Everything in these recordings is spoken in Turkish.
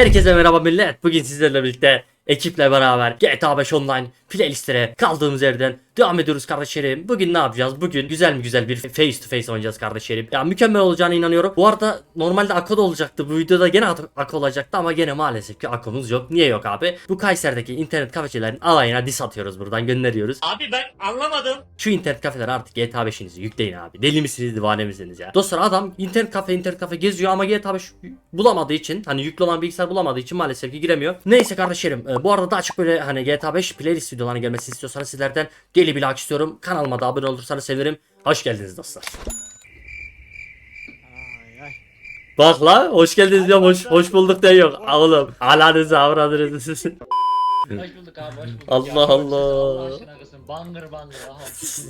Herkese merhaba millet. Bugün sizlerle birlikte ekiple beraber GTA 5 Online playlistlere kaldığımız yerden devam ediyoruz kardeşlerim. Bugün ne yapacağız? Bugün güzel mi güzel bir face to face oynayacağız kardeşlerim. Ya mükemmel olacağına inanıyorum. Bu arada normalde Ako da olacaktı. Bu videoda gene Ak- Ako olacaktı ama gene maalesef ki Ako'muz yok. Niye yok abi? Bu Kayseri'deki internet kafecilerin alayına dis atıyoruz buradan gönderiyoruz. Abi ben anlamadım. Şu internet kafelere artık GTA 5'inizi yükleyin abi. Deli misiniz divane misiniz ya? Dostlar adam internet kafe internet kafe geziyor ama GTA 5 bulamadığı için hani yüklü olan bilgisayar bulamadığı için maalesef ki giremiyor. Neyse kardeşlerim e, bu arada daha çok böyle hani GTA 5 playlist videolarına gelmesini istiyorsanız sizlerden deli bir like istiyorum. Kanalıma da abone olursanız sevinirim. Hoş geldiniz dostlar. Bak la hoş geldiniz diyorum hoş, hoş bulduk diyor yok. Oğlum alanızı avradınızı. Hoş bulduk abi hoş bulduk. Allah Ya, Allah. Bangır bangır.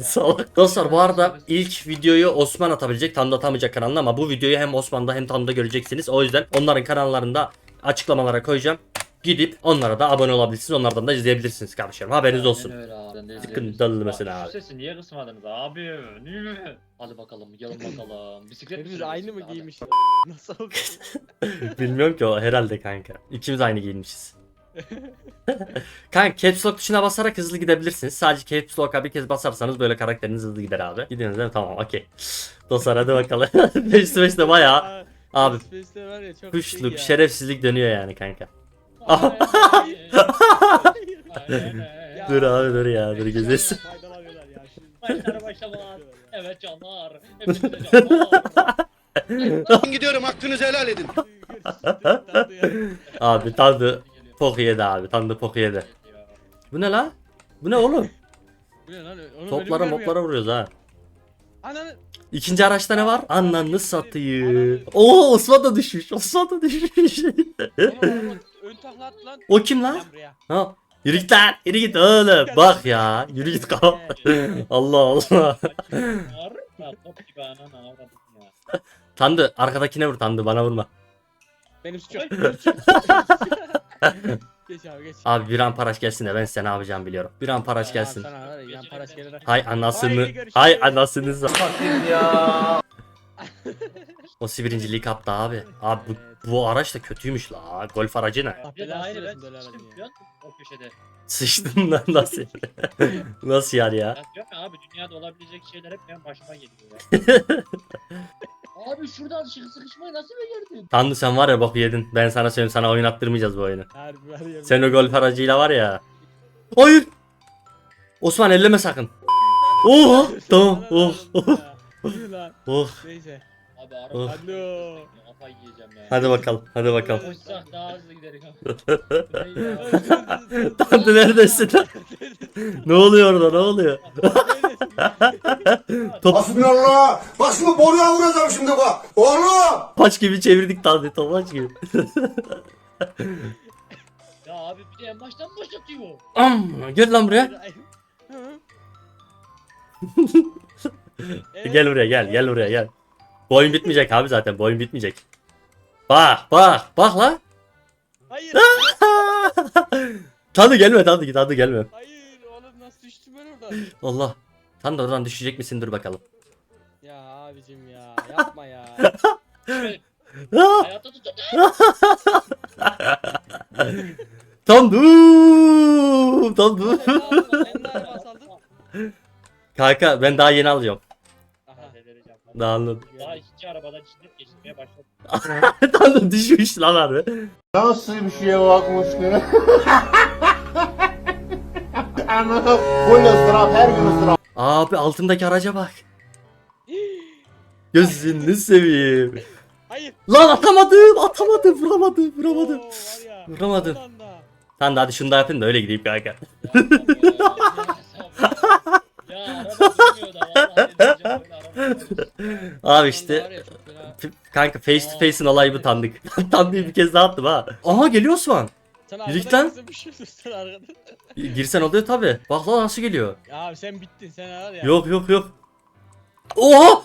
Salak. Dostlar bu arada ilk videoyu Osman atabilecek tam da atamayacak kanalına ama bu videoyu hem Osman'da hem Tanrı'da göreceksiniz. O yüzden onların kanallarında açıklamalara koyacağım. Gidip onlara da abone olabilirsiniz. Onlardan da izleyebilirsiniz kardeşlerim. Haberiniz olsun. Aynen öyle abi. Ben de Sıkıntılı mesela abi. Şu sesi niye kısmadınız abi? Niye? Hadi bakalım gelin bakalım. Bisiklet mi Hepimiz aynı mı Hadi. giymişler? Nasıl oldu? Bilmiyorum ki o herhalde kanka. İkimiz aynı giyinmişiz. kanka caps lock tuşuna basarak hızlı gidebilirsiniz. Sadece caps lock'a bir kez basarsanız böyle karakteriniz hızlı gider abi. Gidiyorsunuz değil mi? Tamam okey. Dostlar hadi bakalım. 5 5 de bayağı Abi, Space'te var ya çok kuşluk, şey ya. şerefsizlik dönüyor yani kanka. Dur abi dur ya dur. Faydalanıyorlar ya. Başlamalar. Evet canlar. Ben gidiyorum hakkınızı helal edin. Abi tandı pok yedi abi tandı pok yedi. Bu ne la? Bu ne oğlum? Bu ne lan? Onu Toplara moplara vuruyoruz ha. Ananı. İkinci araçta ne var? Ananı satayım. Oo Osman da düşmüş. Osman da düşmüş. Oğlum, at lan. o kim lan? Buraya. Ha? Yürü git lan. Yürü git oğlum. Bak ya. Yürü git kal. Allah Allah. Ya top gibi anan avradım ya. Tandı arkadakine vur tandı bana vurma. Benim suçum. Geç abi geç. Abi bir an paraş gelsin de ben size ne yapacağım biliyorum. Bir an paraş gelsin. Sana yan paraş gelir. Hay anasını. Haydi görüşürüz. Hay anasını. sa- O birinciliği kaptı abi. Abi bu, bu araç da kötüymüş la. Golf aracı ne? Bir de aynı ben? O köşede. Sıçtın lan nasıl? nasıl yani ya? Ya diyorum ya abi dünyada olabilecek şeyler hep benim başıma geliyor ya. abi şuradan sıkı sıkışmayı nasıl becerdin? Tanrı sen var ya bak yedin. Ben sana söyleyeyim sana oynattırmayacağız bu oyunu. Var ya. Sen o golf aracıyla var ya. Hayır. Osman elleme sakın. Oh tamam. Oh oh Yürü lan. oh. Neyse. Abi araba Oh. Alo. Kafayı yiyeceğim ya. Hadi bakalım. Hadi bakalım. Koşsak daha hızlı giderik abi. Tanrı neredesin ne oluyor orada ne oluyor? Top Hasbinallah. Bak şimdi boruya vuracağım şimdi bak. Oğlum. paç gibi çevirdik Tanrı topaç gibi. ya abi bir de en baştan başlatıyor. Am, gel lan buraya. Gel buraya gel gel buraya gel. Bu oyun bitmeyecek abi zaten bu oyun bitmeyecek. Bak bak bak la. Hayır. Tanrı gelme Tanrı Tanrı gelme. Hayır oğlum nasıl düştüm ben oradan? Allah. Tanrı oradan düşecek misin dur bakalım. Ya abicim ya yapma ya. Hayatta tut. Tanrı. Tanrı. Kanka ben daha yeni alacağım. Daha anladım. Daha ikinci arabadan içinden geçirmeye başladım. Tanrı düşmüş lan harbi. Nasıl bir şeye bakmış ki? Anladım. Bu ne ıstırap her gün ıstırap. Abi altındaki araca bak. Gözünü seveyim. Hayır. Lan atamadım atamadım vuramadım vuramadım. Oo, var ya. Vuramadım. Oradan da. Tamam da hadi şunu da yapayım da öyle gideyim kanka. Ya araba durmuyor da vallahi delireceğim böyle araba. Abi Var işte ya, çok fena. f- kanka face to face'in olayı bu tanıdık. Tanıdığı bir kez daha attım ha. Aha geliyor Osman. Sen Yürü git arkada lan. kızım bir şey sen arkada. Girsen oluyor tabi. Bak lan nasıl geliyor. Ya abi sen bittin sen var ya. Yok yok yok. Oha!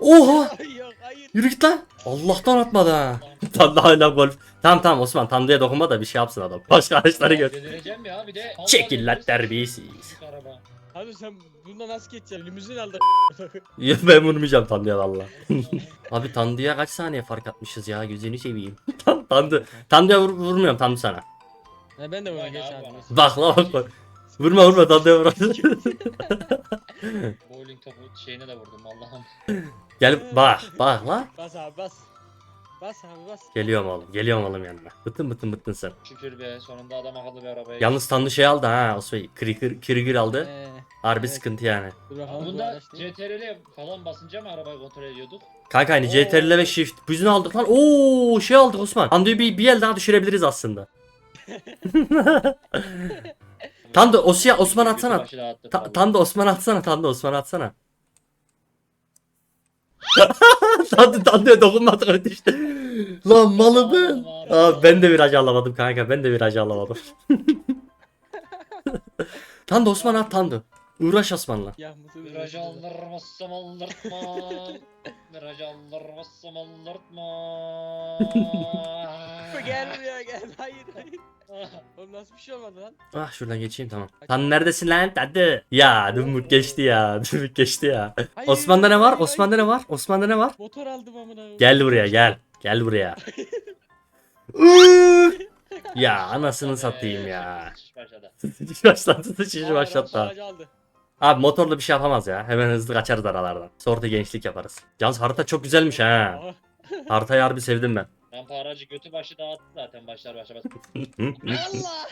Oha! Ay, Yok hayır. Yürü git lan. Allah'tan atmadı ha. Tanrı hala golf. Tamam tamam Osman Tanrı'ya dokunma da bir şey yapsın adam. Başka araçları gör. Delireceğim ya bir de. Çekil lan terbiyesiz. Araba. Hadi sen bundan nasıl geçeceksin? Limuzin aldık. Ya ben vurmayacağım Tanrı'ya valla. Abi Tanrı'ya kaç saniye fark atmışız ya gözünü seveyim. Tan Tanrı. Tanrı'ya vur vurmuyorum Tanrı sana. Ha, ben de bunu Vay geç abi abi. Bak la bak bak. Vurma vurma Tanrı'ya vur. Bowling topu şeyine de vurdum Allah'ım. Gel bak bak la. Bas abi bas. Bas abi bas. Geliyorum oğlum geliyorum oğlum yanına. Bıttın bıttın bıttın sen. Şükür be sonunda adam akıllı bir arabaya. Yalnız Tanrı şey aldı ha o şey krigir krigir aldı. Ee, Harbi evet. sıkıntı yani. dur bakalım bu Bunda araç değil. CTRL falan basınca mı arabayı kontrol ediyorduk? Kanka hani Oo. CTRL ve Shift. Biz ne aldık lan? Oo şey aldık Osman. Tanrı'yı bir, bir el daha düşürebiliriz aslında. Tanrı o şey Osman atsana. Ta falan. Tanrı Osman atsana. Tanrı Osman atsana. Tanrı Tanrı'ya dokunmadık öyle işte. Lan malı ben. Ben de viraj alamadım kanka. Ben de viraj alamadım. Tanrı Osman at Tanrı. Uğraş Osman'la. Ya mısır Viraj aldırmazsam aldırtma. Viraj aldırmazsam aldırtma. Gel buraya gel. Hayır hayır. Oğlum nasıl bir şey olmadı lan? Ah şuradan geçeyim tamam. Tanrı neredesin lan Tanrı? Ya Dumruk geçti ya. Dumruk geçti ya. Hayır, Osman'da ne var? hayır, Osman'da ne var? Osman'da ne var? Motor aldım amına. koyayım. Gel buraya gel. Gel buraya. ya anasını satayım ya. Başladı. Sıçış başlattı sıçış Aa, başlattı. aracı aldı. Abi motorla bir şey yapamaz ya. Hemen hızlı kaçarız aralardan. Sonra gençlik yaparız. Yalnız harita çok güzelmiş ha. Aa, Haritayı harbi sevdim ben. Rampa aracı götü başı dağıttı zaten başlar başlamaz. Allah.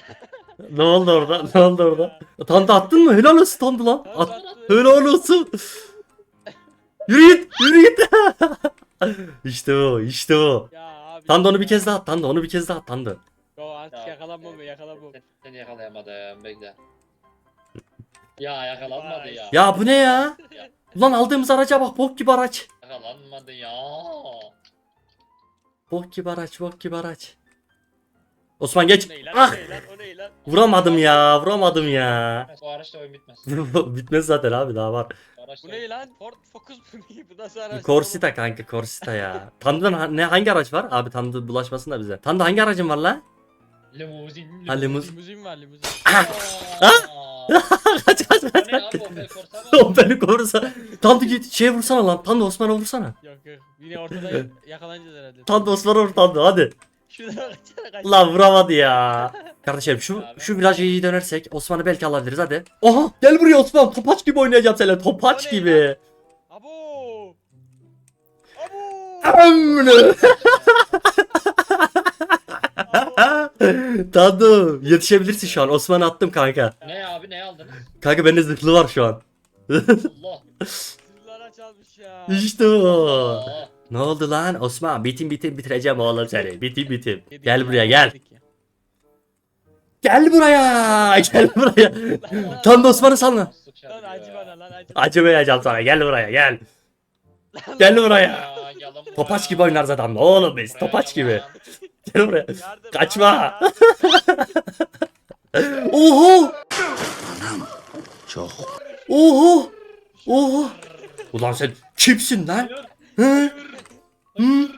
ne oldu orada? Ne oldu orada? Tandı attın mı? Helal olsun Tandı lan. At. Helal olsun. Yürü git. Yürü git. işte bu. işte bu. Ya abi. Tandı onu bir kez daha at. Tandı onu bir kez daha at. Tandı. Yo artık Ya, yakalanmam mı yakalanmam. Sen- Seni yakalayamadım bekle. Ya yakalanmadı ya. Ya bu ne ya? Ulan aldığımız araca bak. Bok gibi araç. Yakalanmadı ya. Bok gibi araç. Bok gibi araç. Osman geç. O ne lan? Ah. O ne lan? O ne lan? Vuramadım ya. Vuramadım ya. Bu araçta oyun bitmez. Bitmez zaten abi daha var. Bu Bu ne lan? Ford Focus mu? Bu nasıl araç? Corsita kanka Corsita ya. Tanrı'dan ha- ne hangi araç var? Abi Tanrı bulaşmasın da bize. Tanrı hangi aracın var lan? Limuzin. Ha, limuz- Limuzin var limuzin. Aa! kaç kaç kaç. ne abi? O beni korursa. Tanrı git şey vursana lan. Tanrı Osman'a vursana. Yok yok. Yine ortada yakalanacağız herhalde. Tanrı Osman'a vur Tanrı hadi. Şuradan kaçana kaç. Lan vuramadı ya. Kardeşim şu şu virajı iyi dönersek Osman'ı belki alabiliriz hadi. Oha gel buraya Osman topaç gibi oynayacağım seninle topaç O ne gibi. Abo. Abo. Amına. Abo. Tanrı yetişebilirsin şu an Osman'ı attım kanka. Ne abi ne aldınız? Kanka bende zırhlı var şu an. Allah. Almış ya. İşte o. Allah. Ne oldu lan Osman? Bitim bitim bitireceğim oğlum seni. Bitim bitim. Gel ya, buraya gel. Gel buraya. Gel buraya. Tam da Osman'ı salma. Lan acı bana lan acı. Acımayacağım sana. Gel buraya gel. Gel buraya. Topaç gibi oynarız adamla oğlum biz. Topaç gibi. Gel buraya. Yardım, Kaçma. yardım, yardım. Oho. Oho. Oho. Ulan sen kimsin lan? Hı? Hı?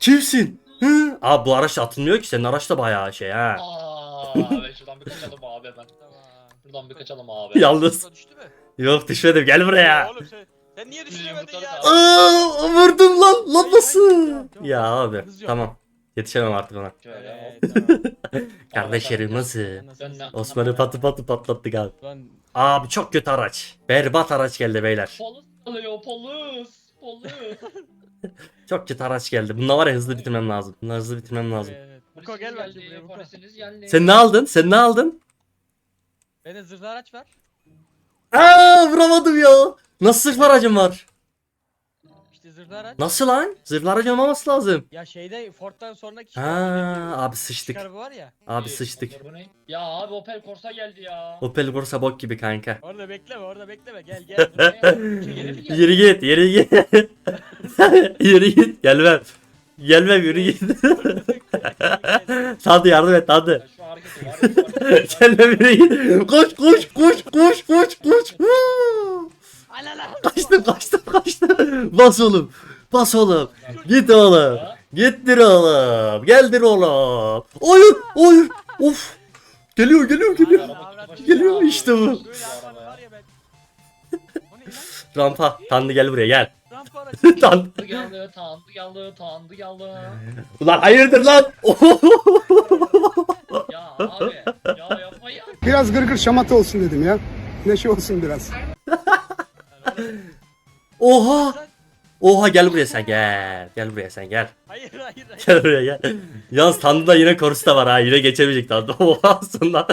Kimsin? Hı? Abi bu araç atılmıyor ki. Senin araç da bayağı şey ha. Aa, ben şuradan bir kaçalım abi ben. Şuradan bir kaçalım abi. Yalnız. Düştü mü? Yok düşmedim. Gel buraya. Oğlum sen, sen niye düşüremedin ya? Aa, vurdum lan. Lan Hayır, nasıl? Ya abi tamam. Yetişemem artık ona. Şöyle. Evet, tamam. Kardeşlerim nasıl? Osman'ı patı patı patlattık abi. Lan Abi çok kötü araç. Berbat araç geldi beyler. Polis alıyor polis. Polis. Çok kötü araç geldi. Bunlar var ya hızlı bitirmem lazım. Bunları hızlı bitirmem lazım. Evet. Buko gel Polisiniz bence buraya geldi, Buko. Polisiniz geldi. Sen ne aldın? Sen ne aldın? Bende zırhlı araç var. Aa vuramadım ya. Nasıl zırhlı aracın var? Zırhlı araç. Nasıl lan? Zırhlı aracın olmaması lazım. Ya şeyde Ford'dan sonraki şey Ha abi sıçtık. araba var ya. Abi sıçtık. bu ne? Ya abi Opel Corsa geldi ya. Opel Corsa bok gibi kanka. Orada bekleme orada bekleme gel gel. Yürü git, yürü git. yürü git. Gelmem. Gelmem yürü git. Tadı yardım et var. Gelmem yürü git. Koş koş koş koş koş koş. Kaçtım kaçtım kaçtım. Bas oğlum. Bas oğlum. Git oğlum. Gittir oğlum. Geldir oğlum. Oyun oyun. Of. Geliyor geliyor geliyor. Geliyor işte bu. Rampa. Tanrı gel buraya gel. Tanrı. Tandı geldi, tandı geldi, tandı geldi. Ulan hayırdır lan? Ya abi, ya yapma ya. Biraz gırgır şamata olsun dedim ya. Neşe olsun biraz. Oha. Oha gel buraya sen gel. Gel buraya sen gel. Hayır hayır hayır. Gel buraya gel. Yalnız Tanrı'da yine korusu da var ha. Yine geçemeyecek Tanrı. Oha aslında.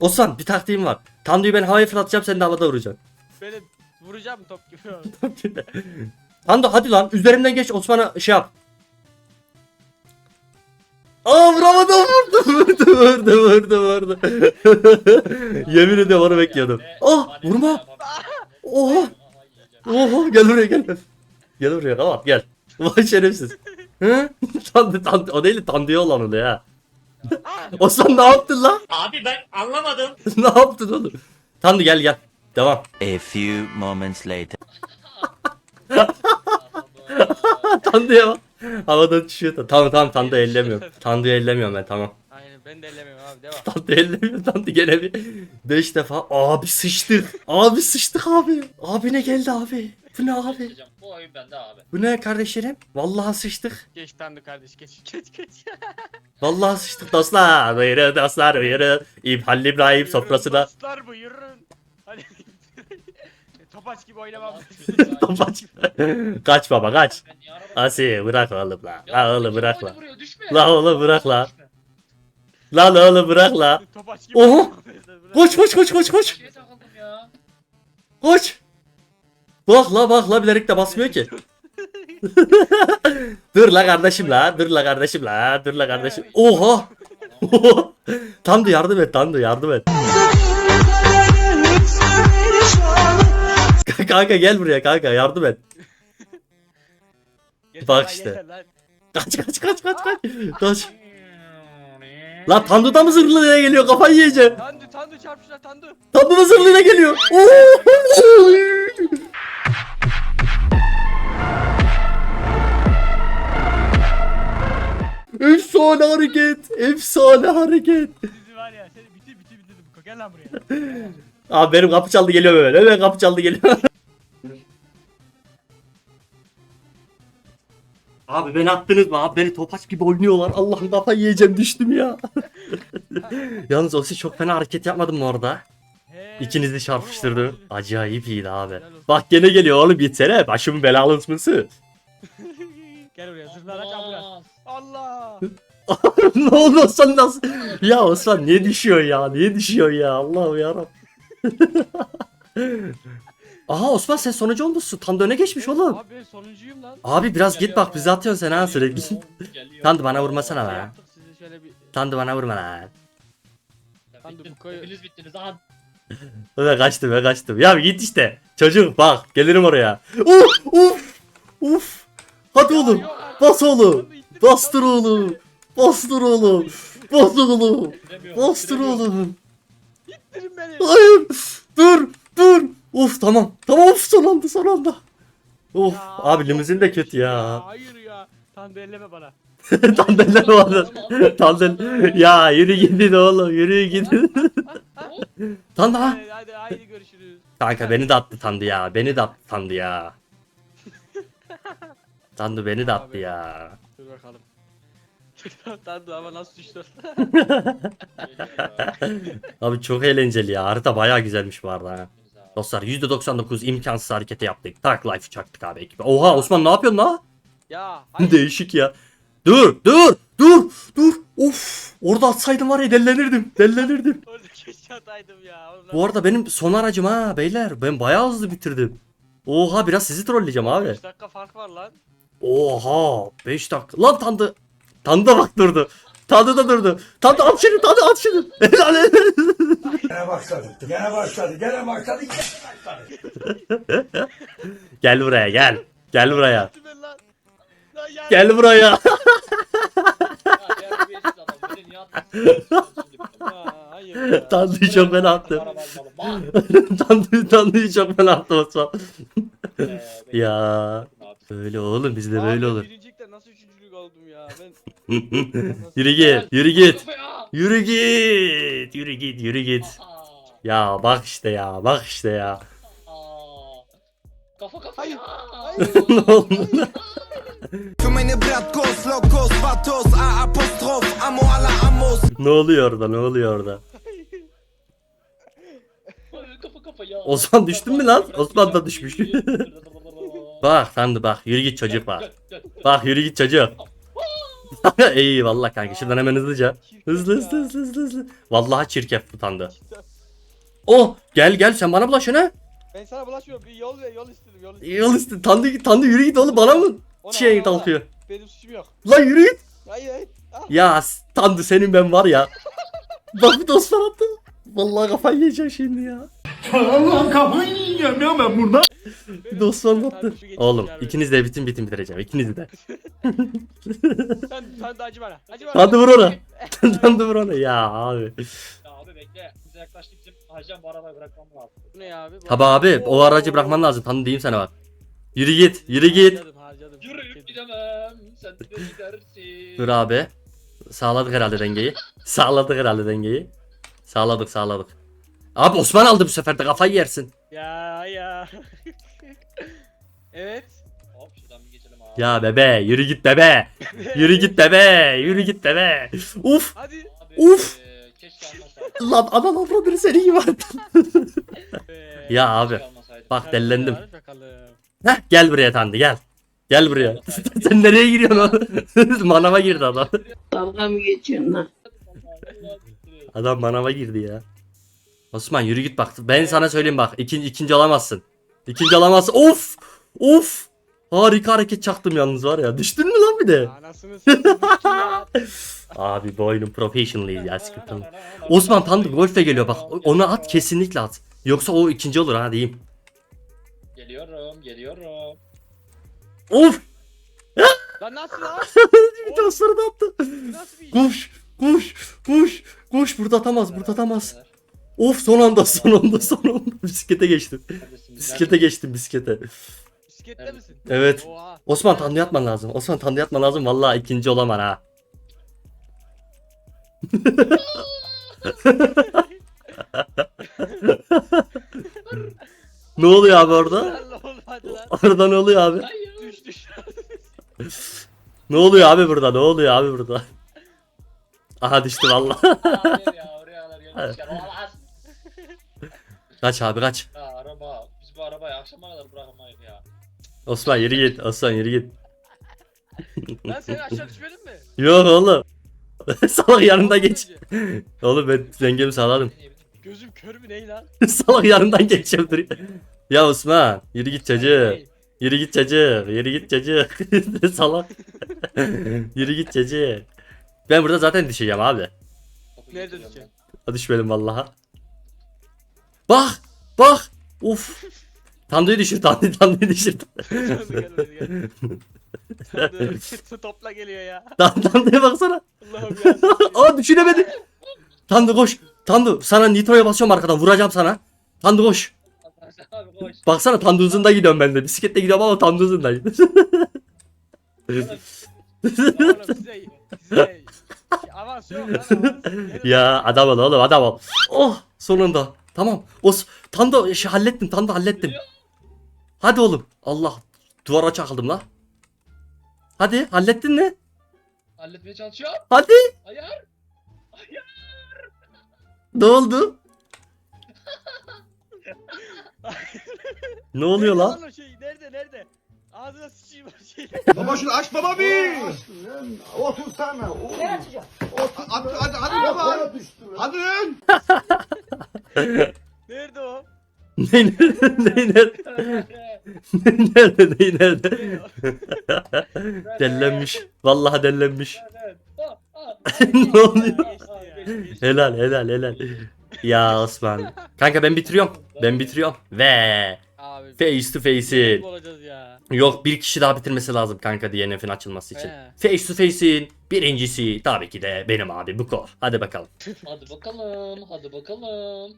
Osman bir taktiğim var. Tanrı'yı ben havaya fırlatacağım sen de havada vuracaksın. Böyle vuracağım top gibi. Tanrı hadi lan üzerimden geç Osman'a şey yap. Aa vuramadım vurdu vurdu vurdu vurdu vurdu. Yemin ediyorum onu bekliyordum. Ah vurma. Oha. Oha gel buraya gel. Gel buraya kapat gel. Vay şerefsiz. Hı? Tandı tandı o değil tandıya olan oluyor ha. Osman ne yaptın lan? Abi ben anlamadım. ne yaptın oğlum? Tandı gel gel. Devam. A few moments later. Tandıya bak. Havada düşüyor da. Tamam tamam Tandı ellemiyorum. Tandı'yı ellemiyorum ben tamam. Aynen ben de ellemiyorum abi devam. Tandı ellemiyor gene bir. Beş defa. Abi sıçtık. Abi sıçtık abi. Abi ne geldi abi? Bu ne abi? Bu oyun bende abi. Bu ne kardeşlerim? Vallahi sıçtık. Geç tanrı kardeş geç geç geç. Vallahi sıçtık dostlar. Buyurun dostlar buyurun. İbrahim İbrahim sofrasına. Dostlar buyurun. Hadi. Topaç gibi oynamam. Kaç. kaç baba kaç. Ben niye araba- Asi bırak oğlum la. Ya La oğlum bırak la. vuruyor? Düşme. La oğlum bırak la. Düşme. Lan oğlum bırak la. Topaç gibi. Oynamam. Koş koş koş koş koş. Şeye takıldım ya. Koş. Bak la bak la bilerek de basmıyor ki. dur la kardeşim la. Dur la kardeşim la. Dur la kardeşim. Oha. Tandu yardım et Tandu yardım et. kanka gel buraya kanka yardım et. Bak işte. Kaç kaç kaç kaç kaç. Kaç. La Tandu da mı zırhlıya geliyor kafayı yiyeceğim. Tandu tandu çarpışlar tandu. Tandu da zırhlıya geliyor. Efsane hareket. Efsane hareket. Sizi var ya seni bitir bitir bitir. Gel lan buraya. Abi benim kapı çaldı geliyor hemen. Hemen kapı çaldı geliyor. Abi beni attınız mı? Abi beni topaç gibi oynuyorlar. Allah'ım kafayı yiyeceğim düştüm ya. Yalnız Osi çok fena hareket yapmadım mı orada? He. İkinizi de çarpıştırdı. Acayip iyiydi abi. Bak gene geliyor oğlum gitsene. Başımın belalı ısmısı. Gel buraya zırhlara çarpışlar. Allah. Allah. ne oldu Osman nasıl? Ya Osman niye düşüyor ya? Niye düşüyor ya? Allah'ım yarabbim. Aha Osman sen sonucu olmuşsun. Tam da öne geçmiş oğlum. Abi ben sonuncuyum lan. Abi biraz git bak bizi atıyorsun sen ha sürekli. geliyor. Tandu bana vurmasana lan. Yaptık size şöyle bir. Tandu bana vurma lan. Bittin, Tandu bu koyu- Hepiniz bittiniz. Aha. Ben kaçtım ben kaçtım. Ya git işte. Çocuk bak gelirim oraya. Uf uf uf. Hadi oğlum. Yok artık. Bas oğlum. Bastır oğlum. Bastır oğlum. Bastır oğlum. Bitiremiyorum, Bastır bitiremiyorum. oğlum. ittirin beni. Hayır. Dur. Dur. Uf tamam. Tamam uf son anda son anda. Of Ya, abi limuzin de kötü kötü ya. Hayır ya. Tandu elleme bana. Tandeller vardı. Tandel. Ya yürü gidin oğlum yürü gidin. Tandu ha. Hadi, hadi haydi görüşürüz. Kanka beni de attı Tandu ya. Beni de attı Tandu ya. Tandu beni de attı ya. Dur bakalım. Tandu ama nasıl düştü? Abi çok eğlenceli ya. Harita bayağı güzelmiş bu arada ha. Dostlar %99 imkansız hareketi yaptık. Dark Life'ı çaktık abi ekibe. Oha Osman ne yapıyorsun la? ya hayır. Değişik ya. Dur dur dur dur. Of orada atsaydım var ya dellenirdim. Dellenirdim. Orada keşke ataydım ya. Bu arada benim son aracım ha beyler. Ben bayağı hızlı bitirdim. Oha biraz sizi trolleyeceğim abi. 5 dakika fark var lan. Oha 5 dakika. Lan Tandı. Tandı bak durdu. Tandı da durdu. Tandı at şunu Tandı at şunu. Gene başladı. Gene başladı. Gene başladı. Gene başladı. Gel buraya gel. Gel buraya. Gel buraya. Tandı'yı çok fena attım. Tandı'yı Tandı'yı çok fena attım Osman. Ee, ben- Ya. Böyle oğlum bizde böyle olur. Birincilikte nasıl üçüncülük oldum ya. Ben yürü git, yürü git. Ya. Yürü git, yürü git, yürü git. Ya bak işte ya, bak işte ya. Kafa kafa Hayır, ne oldu? Ne oluyor orada? Ne oluyor orada? Kafa kafa ya. Osman düştün mü lan? Osman da düşmüş. Bak Tanrı bak yürü git çocuk bak. Bak yürü git çocuk. Eyvallah kanka şuradan hemen hızlıca. Hızlı hızlı hızlı hızlı hızlı. Vallahi çirkef bu Tanrı. Oh gel gel sen bana bulaş ne? Ben sana bulaşmıyorum. Bir yol ver, yol istedim, yol istedim. Yol üstü Tanrı, Tanrı yürü git oğlum bana mı Ona, şey kalkıyor? Benim suçum yok. Lan yürü git. Hayır hayır. Ah. Ya Tanrı senin ben var ya. Bak bir Osman attı. Vallahi kafayı yiyeceğim şimdi ya. Allah'ım kafayı yiyeceğim ya ben burada. Bir de Osman attı. Kardeşi geçti Oğlum ikiniz de bitin bitin bitireceğim. İkinizi de. Sen, sen de acı bana. Acı bana. Tanrı vur ona. Tanrı vur ona. Ya abi. Ya abi bekle. Bize yaklaştık bizim Hacan bu arabayı bırakmam lazım. Bu ne ya abi? Bu- Tabi abi o aracı bırakman lazım. Tanrı diyeyim sana bak. Yürü git. Yürü git. Harcadım, harcadım. Yürüyüp gidemem. Sen de gidersin. Dur abi. Sağladık herhalde dengeyi. Sağladık herhalde dengeyi. Sağladık sağladık. Abi Osman aldı bu sefer de kafayı yersin. Ya ya. evet. Hop şuradan bir geçelim abi. Ya bebe yürü git bebe. Yürü git bebe. Yürü git bebe. Uf. Hadi. Abi, Uf! eee, keşke almasaydım. Lan adam avradını seni gibi. Ya abi. Keşke almasaydım. Bak Hadi dellendim. hadi Bakalım. Heh gel buraya Tanrı gel. Gel buraya. Sen nereye giriyorsun oğlum? manava girdi adam. Dalga mı geçiyorsun lan? Adam manava girdi ya. Osman yürü git bak. Ben sana söyleyeyim bak. İkinci, ikinci olamazsın. İkinci olamazsın. Of! Of! Harika hareket çaktım yalnız var ya. Düştün mü lan bir de? Anasını satayım. ya. Abi bu oyunun professionalıyız ya sıkıntı. Osman Tanrı golfe geliyor bak. Onu at kesinlikle at. Yoksa o ikinci olur ha diyeyim. Geliyorum, geliyorum. Of! Lan nasıl lan? Bir de Osman'ı da attı. Nasıl bir Koş! Koş! Koş! Koş! Burada atamaz. Burada atamaz. Of son anda son anda son anda. Bisiklete geçtim. Bisiklete geçtim bisiklete. Bisiklette Evet. misin? Evet. Oha. Osman Tanrı yatman lazım. Osman Tanrı yatman lazım. Vallahi ikinci olamam ha. ne oluyor abi orada? Lan. Orada ne oluyor abi? Düş düş. Ne oluyor abi burada? Ne oluyor abi burada? Aha düştü vallahi. Hayır ya oraya gelmişken olamaz. Kaç abi kaç. Ya araba, biz bu arabayı akşama kadar bırakamayız ya. Osman yürü git. Osman yürü git. Lan sen aşağı düşmedin mi? Yok oğlum. Salak yanında Olmadı geç. Oğlum ben dengemi sağladım. Gözüm kör mü ney lan? Salak yanından geçeceğim dur. Ya Osman yürü git çocuğum. Ney? Yürü git çocuk. Yürü git çocuk. Salak. yürü git çocuk. Ben burada zaten düşeceğim abi. Nerede düşeceksin? Düşmedim vallaha. Bak. Bak. Uf. Tanrı'yı düşür. Tanrı, Tanrı'yı düşür. Topla geliyor ya. Tan- Tanrı'ya baksana. Allah'ım ya. Aa düşüremedi. Tanrı koş. Tanrı sana nitroya basıyorum arkadan. Vuracağım sana. Tanrı koş. Abi koş. Baksana Tanrı hızında gidiyorum ben de. Bisikletle gidiyorum ama Tanrı hızında. Oğlum size, size avans yok lan avans. Ya adam ol oğlum adam ol. Oh sonunda. Tamam. O s- Tanrı şey hallettim. Tanrı hallettim. Hadi oğlum. Allah. Duvara çakıldım la. Hadi hallettin mi? Halletmeye çalışıyor. Hadi. Ayar. Ne oldu? ne oluyor lan? o şey? Nerede nerede? Ağzına sıçayım o şeyi. Baba şunu aç baba bir. Otur sana. Ne açacağım? Hadi hadi hadi baba. Hadi lan. Nerede o? ne nerede? Ne nerede? Ne nerede? Ne nerede? dellenmiş. Vallahi dellenmiş. Ne oluyor? Helal helal helal. Ya Osman. Kanka ben bitiriyorum. Ben bitiriyorum. Ve Abi. face to face'in. Kim olacağız ya? Yok bir kişi daha bitirmesi lazım kanka DNF'in açılması için. He. Face to face'in birincisi tabii ki de benim abi Buko. Hadi bakalım. Hadi bakalım, hadi bakalım.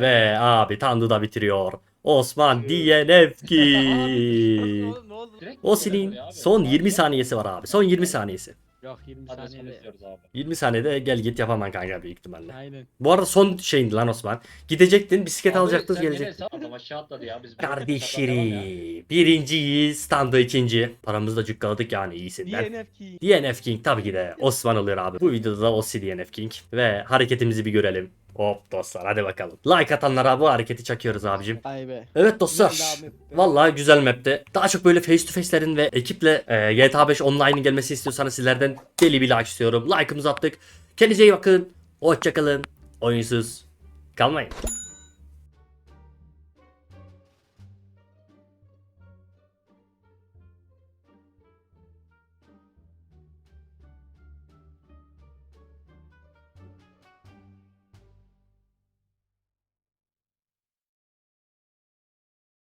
Ve abi Tandu da bitiriyor. Osman DNF ki. Nasıl oğlum, ne oldu? Direkt O mi senin oluyor abi? son 20 saniyesi var abi. Son 20 saniyesi. Yok 20 Hadi saniyede. istiyoruz abi. 20 saniyede gel git yapamam kanka büyük ihtimalle. Aynen. Bu arada son şeyindi lan Osman. Gidecektin bisiklet Abi alacaktın gelecektin. adam aşağı atladı ya. Biz Kardeşlerim. Birinciyiz. Standa ikinci. Paramızı da cükkaladık yani iyisinden. DNF key. DNF King tabii ki de Osman alıyor abi. Bu videoda da Ossi DNF King. Ve hareketimizi bir görelim. Hop dostlar hadi bakalım. Like atanlara bu hareketi çakıyoruz abicim. Ay be. Evet dostlar. Güzel. Vallahi güzel map'ti. Daha çok böyle face to face'lerin ve ekiple e, GTA 5 online'ın gelmesi istiyorsanız sizlerden deli bir like istiyorum. Like'ımızı attık. Kendinize iyi bakın. Hoşçakalın. Oyunsuz kalmayın.